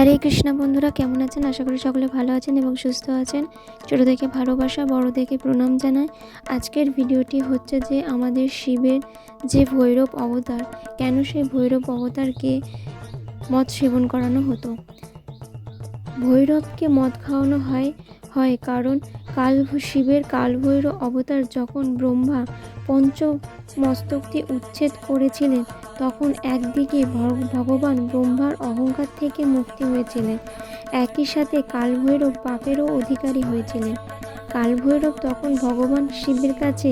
হরে কৃষ্ণ বন্ধুরা, কেমন আছেন? আশা করি সকলে ভালো আছেন এবং সুস্থ আছেন। ছোটো থেকে ভালোবাসা বড় থেকে প্রণাম জানাই। আজকের ভিডিওটি হচ্ছে যে আমাদের শিবের যে ভৈরব অবতার, কেন সেই ভৈরব অবতারকে মদ সেবন করানো হতো? ভৈরবকে মদ খাওয়ানো হয় হয়, কারণ কাল শিবের কালভৈরব অবতার যখন ব্রহ্মা পঞ্চ মস্তকটি উচ্ছেদ করেছিলেন, তখন একদিকে ভগবান ব্রহ্মার অহংকার থেকে মুক্তি হয়েছিলেন, একই সাথে কালভৈরব পাপেরও অধিকারী হয়েছিলেন। কালভৈরব তখন ভগবান শিবের কাছে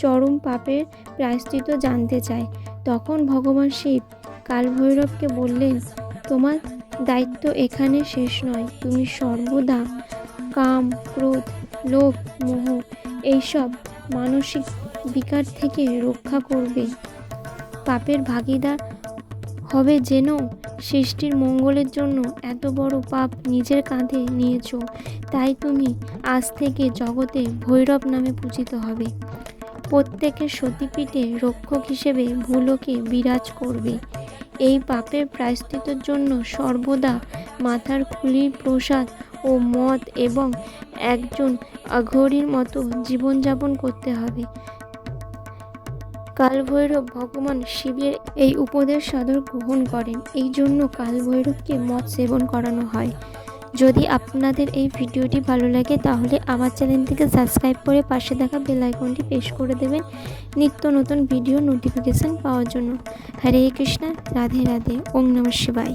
চরম পাপের প্রায়শ্চিত জানতে চায়। তখন ভগবান শিব কালভৈরবকে বললেন, তোমার দায়িত্ব এখানে শেষ নয়, তুমি সর্বদা কাম, ক্রোধ, লোভ, মোহ, এইসব মানসিক বিকার থেকে রক্ষা করবে। পাপের ভাগিদার হবে যেন সৃষ্টির মঙ্গলের জন্য এত বড় পাপ নিজের কাঁধে নিয়েছো। তাই তুমি আজ থেকে জগতে ভৈরব নামে পূজিত হবে। প্রত্যেকের সতীপীঠে রক্ষক হিসেবে ভুলোকে বিরাজ করবে। এই পাপের প্রায়শ্চিতের জন্য সর্বদা মাথার খুলির প্রসাদ ও মদ এবং একজন অঘরীর মতো জীবনযাপন করতে হবে। কালভৈরব ভগবান শিবের এই উপদেশ সাদর গ্রহণ করেন। এই জন্য কালভৈরবকে মদ সেবন করানো হয়। যদি আপনাদের এই ভিডিওটি ভালো লাগে, তাহলে আমার চ্যানেলটিকে সাবস্ক্রাইব করে পাশে থাকা বেল আইকনটি প্রেস করে দেবেন নিত্য নতুন ভিডিও নোটিফিকেশান পাওয়ার জন্য। হরে কৃষ্ণ, রাধে রাধে, ওম নমঃ শিবায়।